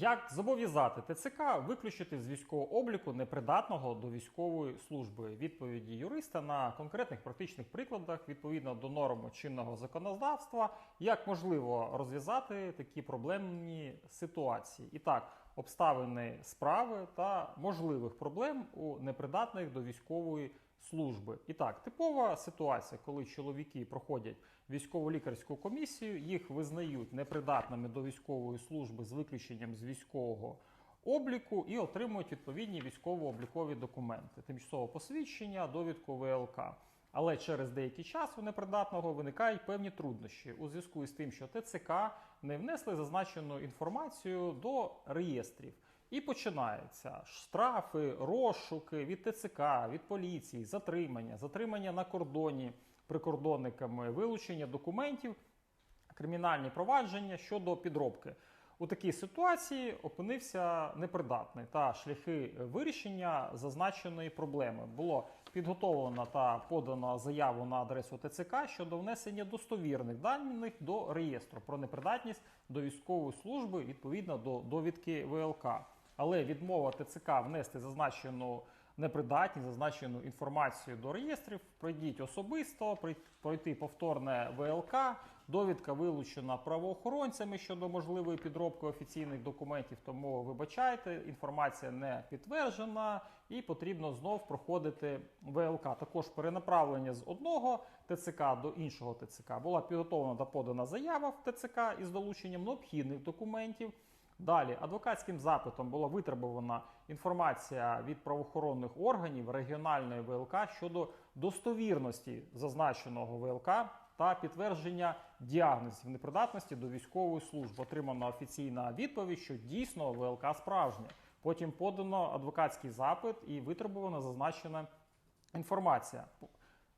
Як зобов'язати ТЦК виключити з військового обліку непридатного до військової служби? Відповіді юриста на конкретних практичних прикладах відповідно до норм чинного законодавства, як можливо розв'язати такі проблемні ситуації. І так, обставини справи та можливих проблем у непридатних до військової служби. І так, типова ситуація, коли чоловіки проходять військово-лікарську комісію, їх визнають непридатними до військової служби з виключенням з військового обліку і отримують відповідні військово-облікові документи, тимчасове посвідчення, довідку ВЛК. Але через деякий час у непридатного виникають певні труднощі у зв'язку із тим, що ТЦК не внесли зазначену інформацію до реєстрів. І починаються штрафи, розшуки від ТЦК, від поліції, затримання, затримання на кордоні прикордонниками, вилучення документів, кримінальні провадження щодо підробки. У такій ситуації опинився непридатний та шляхи вирішення зазначеної проблеми. Було підготовлено та подано заяву на адресу ТЦК щодо внесення достовірних даних до реєстру про непридатність до військової служби відповідно до довідки ВЛК. Але відмова ТЦК внести зазначену непридатність, зазначену інформацію до реєстрів, пройдіть особисто, прой- пройти повторне ВЛК, довідка вилучена правоохоронцями щодо можливої підробки офіційних документів. Тому вибачайте, інформація не підтверджена і потрібно знов проходити ВЛК. Також перенаправлення з одного ТЦК до іншого ТЦК була підготовлена та подана заява в ТЦК із долученням необхідних документів. Далі адвокатським запитом була витребувана інформація від правоохоронних органів регіональної ВЛК щодо достовірності зазначеного ВЛК та підтвердження діагнозів непридатності до військової служби. Отримана офіційна відповідь, що дійсно ВЛК справжнє. Потім подано адвокатський запит і витребувана зазначена інформація.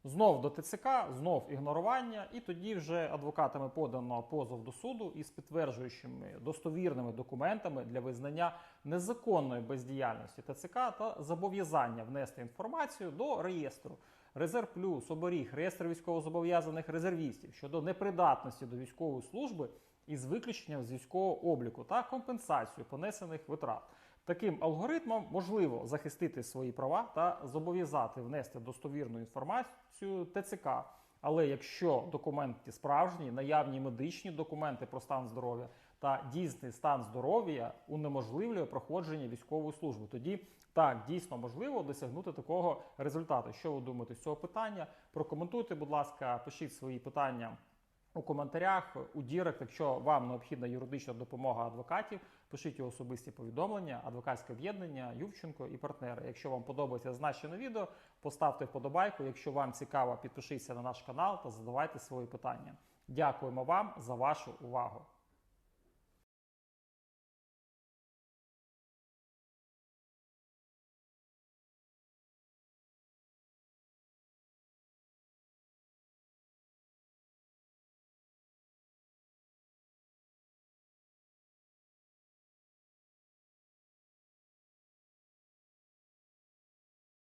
Знов до ТЦК, знов ігнорування, і тоді вже адвокатами подано позов до суду із підтверджуючими достовірними документами для визнання незаконної бездіяльності ТЦК та зобов'язання внести інформацію до реєстру. Резерв плюс, оберіг, реєстр військовозобов'язаних резервістів щодо непридатності до військової служби із виключенням з військового обліку та компенсацію понесених витрат. Таким алгоритмом можливо захистити свої права та зобов'язати внести достовірну інформацію ТЦК. Але якщо документи справжні, наявні медичні документи про стан здоров'я та дійсний стан здоров'я унеможливлює проходження військової служби, тоді так дійсно можливо досягнути такого результату. Що ви думаєте з цього питання? Прокоментуйте, будь ласка, пишіть свої питання у коментарях у Дірект, якщо вам необхідна юридична допомога адвокатів, пишіть особисті повідомлення, адвокатське об'єднання, Ювченко і партнери. Якщо вам подобається зазначене відео, поставте вподобайку. Якщо вам цікаво, підпишіться на наш канал та задавайте свої питання. Дякуємо вам за вашу увагу.